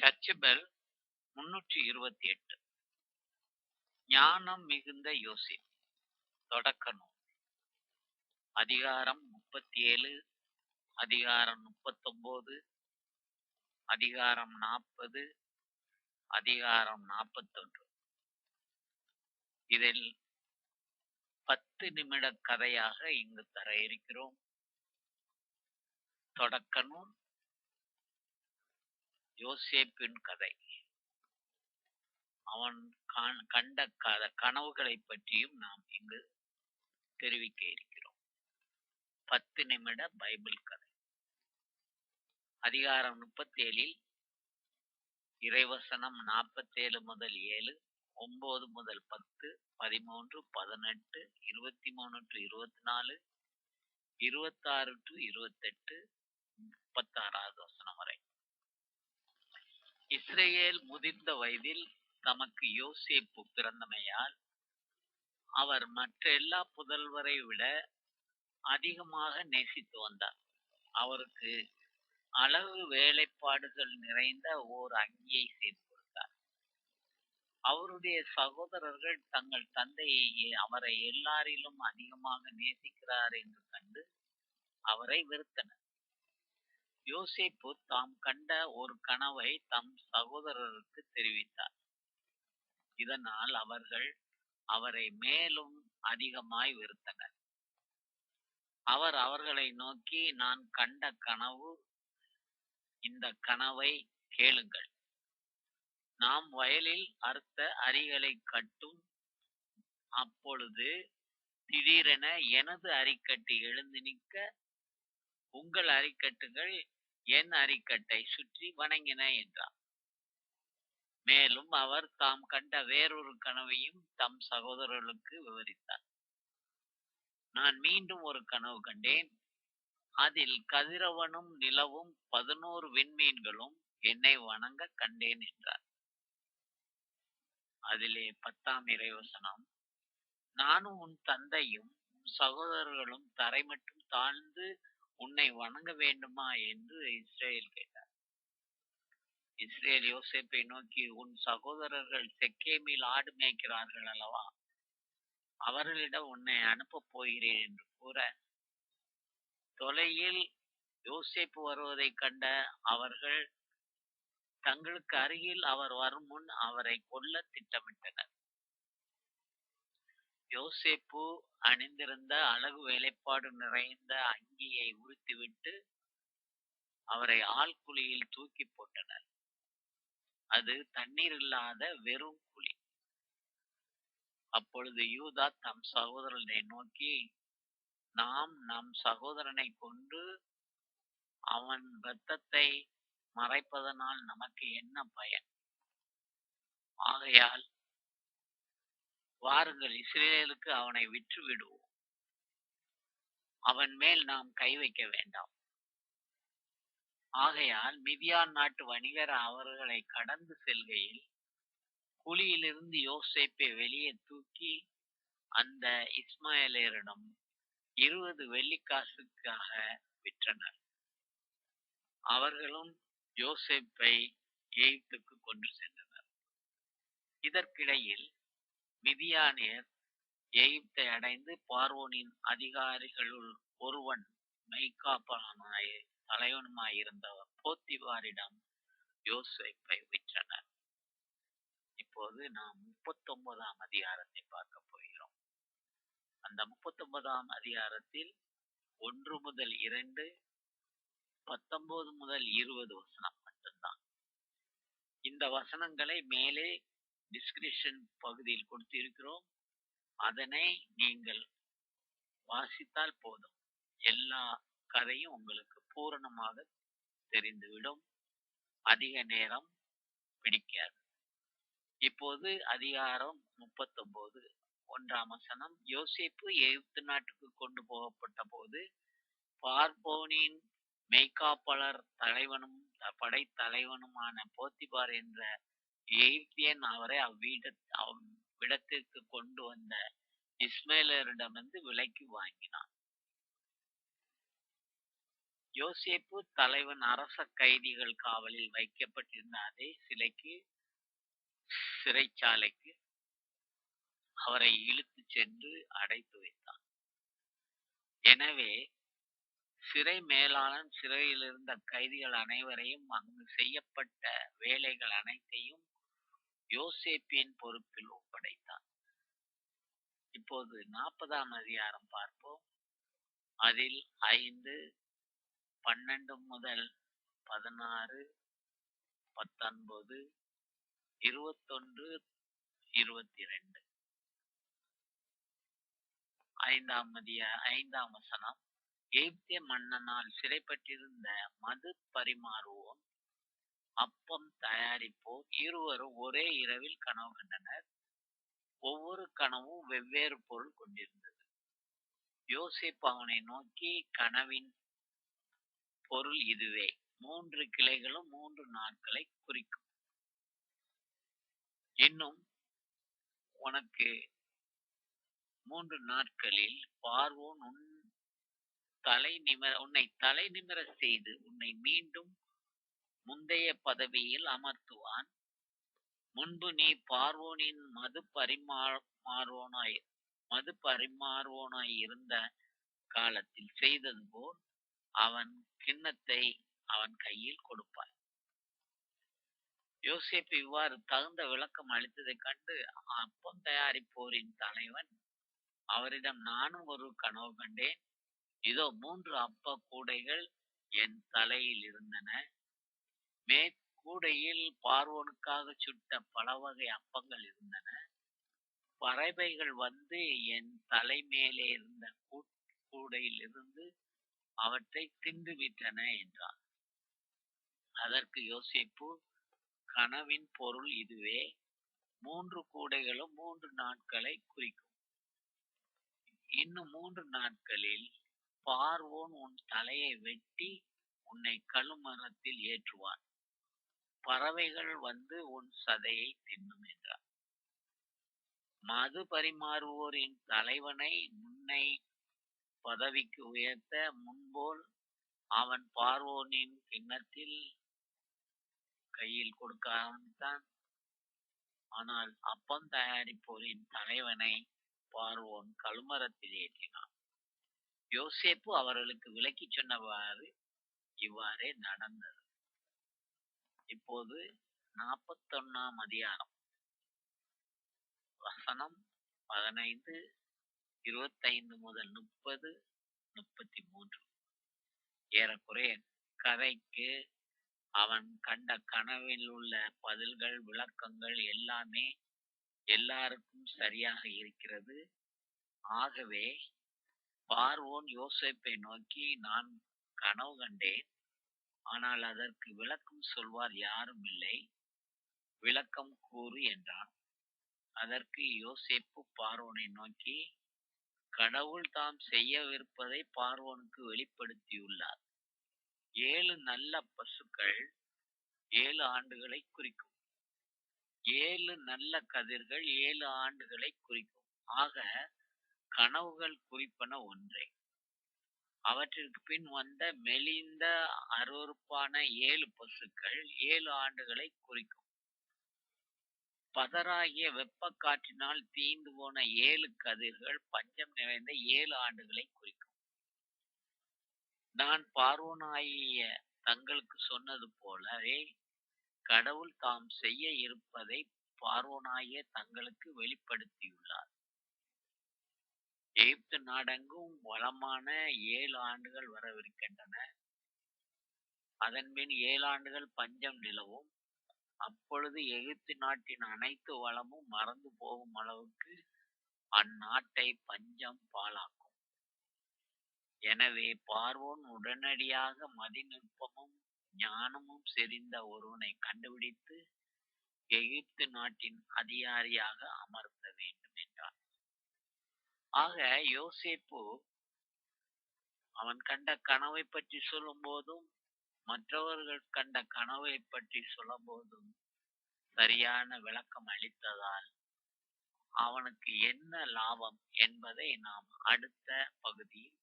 Church bell முன்னூற்றி இருபத்தி எட்டு ஞானம் மிகுந்த யோசிப் தொடக்க நூல். அதிகாரம் முப்பத்தி ஏழு அதிகாரம் முப்பத்தொம்போது அதிகாரம் நாற்பது அதிகாரம் நாற்பத்தொன்று. இதில் பத்து நிமிட கதையாக இங்கு தர இருக்கிறோம். தொடக்க நூல். யோசேப்பின் கதை. அவன் கண்ட கனவுகளை பற்றியும் நாம் இங்கு தெரிவிக்க இருக்கிறோம். பத்து நிமிட பைபிள் கதை. அதிகாரம் முப்பத்தேழில் இறைவசனம் நாற்பத்தேழு முதல் ஏழு ஒன்பது முதல் பத்து பதிமூன்று பதினெட்டு இருபத்தி மூணு டு இருபத்தி நாலு இருபத்தாறு டு இருபத்தெட்டு முப்பத்தாறாவது வசனம் வரை. இஸ்ரேல் முதிர்ந்த வயதில் தமக்கு யோசேப்பு பிறந்தமையால் அவர் மற்ற எல்லா புதல்வரை விட அதிகமாக நேசித்து வந்தார். அவருக்கு அழகு வேலைப்பாடுகள் நிறைந்த ஓர் அங்கியை செய்து கொடுத்தார். அவருடைய சகோதரர்கள் தங்கள் தந்தையையே அவரை எல்லாரிலும் அதிகமாக நேசிக்கிறார் என்று கண்டு அவரை வெறுத்தனர். யோசேப்பு தாம் கண்ட ஒரு கனவை தம் சகோதரருக்கு தெரிவித்தார். இதனால் அவர்கள் அவரை மேலும் அதிகமாய் வெறுத்தனர். அவர் அவர்களை நோக்கி நான் கண்ட கனவு இந்த கனவை கேளுங்கள். நாம் வயலில் அறுத்த அரிகளை கட்டும் அப்பொழுது திடீரென எனது அரிக்கட்டு எழுந்து நிற்க உங்கள் அரிக்கட்டுகள் என் அரிக்கட்டை சுற்றி வணங்கின என்றார் மேலும் அவர் தாம் கண்ட வேறொரு கனவையும் தம் சகோதரர்களுக்கு விவரித்தார். நான் மீண்டும் ஒரு கனவு கண்டேன். அதில் கதிரவனும் நிலவும் பதினோரு விண்மீன்களும் என்னை வணங்க கண்டேன் என்றார். அதிலே பத்தாம் இறைவசனம் நானும் உன் தந்தையும் உன் சகோதரர்களும் தரை மட்டும் தாழ்ந்து உன்னை வணங்க வேண்டுமா என்று இஸ்ரேல் கேட்டார். இஸ்ரேல் யோசேப்பை நோக்கி உன் சகோதரர்கள் செக்கேமில் ஆடு மேய்க்கிறார்கள் அல்லவா? அவர்களிடம் உன்னை அனுப்பப் போகிறேன் என்று கூற தொலையில் யோசேப்பு வருவதை கண்ட அவர்கள் தங்களுக்கு அருகில் அவர் வரும் முன் அவரை கொல்ல திட்டமிட்டனர். யோசேப்பு அணிந்திருந்த அழகு வேலைப்பாடு நிறைந்த அங்கியை உறுத்திவிட்டு அவரை ஆழ்குழியில் தூக்கி போட்டனர். அது தண்ணீர் இல்லாத வெறும் குழி. அப்பொழுது யூதா தம் சகோதரனை நோக்கி நாம் நம் சகோதரனை கொண்டு அவன் இரத்தத்தை மறைப்பதனால் நமக்கு என்ன பயன்? ஆகையால் வாருங்கள் இஸ்ரேலுக்கு அவனை விற்று விடுவோம் அவன் மேல் நாம் கை வைக்க வேண்டாம். ஆகையால் மிதியான் நாட்டு வணிகர் அவர்களை கடந்து செல்கையில் குழியிலிருந்து யோசேப்பை வெளியே தூக்கி அந்த இஸ்மாயிலரிடம் இருபது வெள்ளிக்காசுக்காக விற்றனர். அவர்களும் யோசேப்பை எகிப்துக்கு கொண்டு சென்றனர். இதற்கிடையில் மிதியானியர் எகிப்தை அடைந்து பார்வோனின் அதிகாரிகளுள் ஒருவன் மெய்காப்பனாய தலைவனுமாயிருந்த போத்திவாரிடம் யோசேப்பை விற்றனர். இப்போது நாம் முப்பத்தொன்பதாம் அதிகாரத்தை பார்க்க போகிறோம். அந்த முப்பத்தொன்பதாம் அதிகாரத்தில் ஒன்று முதல் இரண்டு பத்தொன்பது முதல் இருபது வசனம் மட்டும்தான். இந்த வசனங்களை மேலே டிஸ்கிரிப்ஷன் பகுதியில் கொடுத்திருக்கிறோம். அதனை நீங்கள் வாசித்தால் போதும். எல்லா கதையும் உங்களுக்கு பூரணமாக தெரிந்துவிடும். அதிக நேரம் பிடிக்காது. இப்போது அதிகாரம் முப்பத்தொன்பது ஒன்றாம் வசனம். யோசிப்பு எகிப்து நாட்டுக்கு கொண்டு போகப்பட்ட போது பார்போனின் மெய்காப்பாளர் தலைவனும் படைத்தலைவனுமான போத்திபார் என்ற எகிப்தியன் அவரை அவ்விட அவ்விடத்திற்கு கொண்டு வந்த இஸ்மேலரிடமிருந்து விலைக்கு வாங்கினான். யோசேப்பு தலைவன் அரச கைதிகள் காவலில் வைக்கப்பட்டிருந்த அதே சிலைக்கு சிறைச்சாலைக்கு அவரை இழுத்துச் சென்று அடைத்து வைத்தான். எனவே சிறை மேலாளன் சிறையில் இருந்த கைதிகள் அனைவரையும் அங்கு செய்யப்பட்ட வேலைகள் அனைத்தையும் யோசேப்பின் பொறுப்பில் ஒப்படைத்தான். இப்போது நாற்பதாம் அதிகாரம் பார்ப்போம். அதில் ஐந்து பன்னெண்டு முதல் பதினாறு பத்தொன்பது இருபத்தொன்று இருபத்தி ரெண்டு ஐந்தாம் அதிக ஐந்தாம் வசனம். எகிப்திய மன்னனால் சிறைப்பட்டிருந்த மது பரிமாறுவோம் அப்பம் தயாரிப்போர் இருவரும் ஒரே இரவில் கனவு கண்டனர். ஒவ்வொரு கனவும் வெவ்வேறு பொருள் கொண்டிருந்தது. யோசேப் அவனை நோக்கி கனவின் பொருள் இதுவே. மூன்று கிளைகளும் மூன்று நாட்களை குறிக்கும். இன்னும் உனக்கு மூன்று நாட்களில் பார்வோன் உன் தலை நிமிர உன்னை தலை நிமிர செய்து உன்னை மீண்டும் முந்தைய பதவியில் அமர்த்துவான். முன்பு நீ பார்வோனின் மது பரிமாறுவோனாய் மது பரிமாறுவோனாய் இருந்த காலத்தில் செய்தது போல் அவன் கிண்ணத்தை அவன் கையில் கொடுப்பாய் யோசேப்பு இவ்வாறு தகுந்த விளக்கம் அளித்ததைக் கண்டு அப்பம் தயாரிப்போரின் தலைவன் அவரிடம் நானும் ஒரு கனவு கண்டேன். இதோ மூன்று அப்ப கூடைகள் என் தலையில் இருந்தன. மேற்கூடையில் பார்வனுக்காக சுட்ட பல வகை அப்பங்கள் இருந்தன. பறவைகள் வந்து என் தலை மேலே இருந்த கூடையில் இருந்து அவற்றை தின்றுவிட்டன என்றார் அதற்கு யோசிப்பு கனவின் பொருள் இதுவே. மூன்று கூடைகளும் மூன்று நாட்களை குறிக்கும். இன்னும் மூன்று நாட்களில் பார்வோன் உன் தலையை வெட்டி உன்னை கழுமரத்தில் ஏற்றுவான். பறவைகள் வந்து உன் சதையை தின்னும் என்றார். மது பரிமாறுவோரின் தலைவனை முன்னை பதவிக்கு உயர்த்த முன்போல் அவன் பார்வோனின் கிண்ணத்தில் கையில் கொடுக்க ஆரம்பித்தான். ஆனால் அப்பம் தயாரிப்போரின் தலைவனை பார்வோன் கழுமரத்தில் ஏற்றினான். யோசேப்பு அவர்களுக்கு விளக்கி சொன்னவாறு இவ்வாறே நடந்தது. இப்போது நாற்பத்தொன்னாம் அதிகாரம். வசனம் பதினைந்து இருபத்தைந்து முதல் முப்பது முப்பத்தி மூன்று ஏறக்குறைய கதைக்கு அவன் கண்ட கனவில் உள்ள பதில்கள் விளக்கங்கள் எல்லாமே எல்லாருக்கும் சரியாக இருக்கிறது. ஆகவே பார்வோன் யோசேப்பை நோக்கி நான் கனவு கண்டேன். ஆனால் அதற்கு விளக்கம் சொல்வார் யாரும் இல்லை. விளக்கம் கூறு என்றான். அதற்கு யோசேப்பு பார்வோனை நோக்கி கடவுள் தாம் செய்யவிருப்பதை பார்வோனுக்கு வெளிப்படுத்தியுள்ளார். ஏழு நல்ல பசுக்கள் ஏழு ஆண்டுகளை குறிக்கும். ஏழு நல்ல கதிர்கள் ஏழு ஆண்டுகளை குறிக்கும். ஆக கனவுகள் குறிப்பன ஒன்றே. அவற்றிற்கு பின் வந்த மெலிந்த அருவறுப்பான ஏழு பசுக்கள் ஏழு ஆண்டுகளை குறிக்கும். பதராகிய வெப்ப காற்றினால் தீந்து போன ஏழு கதிர்கள் பஞ்சம் நிறைந்த ஏழு ஆண்டுகளை குறிக்கும். நான் பார்வோனாகிய தங்களுக்கு சொன்னது போலவே கடவுள் தாம் செய்ய இருப்பதை பார்வோனாகிய தங்களுக்கு வெளிப்படுத்தியுள்ளார். எகிப்து நாடெங்கும் வளமான ஏழு ஆண்டுகள் வரவிருக்கின்றன. அதன்பின் ஏழு ஆண்டுகள் பஞ்சம் நிலவும். அப்பொழுது எகிப்து நாட்டின் அனைத்து வளமும் மறந்து போகும் அளவுக்கு அந்நாட்டை பஞ்சம் பாழாக்கும். எனவே பார்வோன் உடனடியாக மதிநுட்பமும் ஞானமும் செறிந்த ஒருவனை கண்டுபிடித்து எகிப்து நாட்டின் அதிகாரியாக அமர்த்த வேண்டும். ஆக யோசேப்பு அவன் கண்ட கனவை பற்றி சொல்லும் போதும் மற்றவர்கள் கண்ட கனவை பற்றி சொல்லும் போதும் சரியான விளக்கம் அளித்ததால் அவனுக்கு என்ன லாபம் என்பதை நாம் அடுத்த பகுதியில்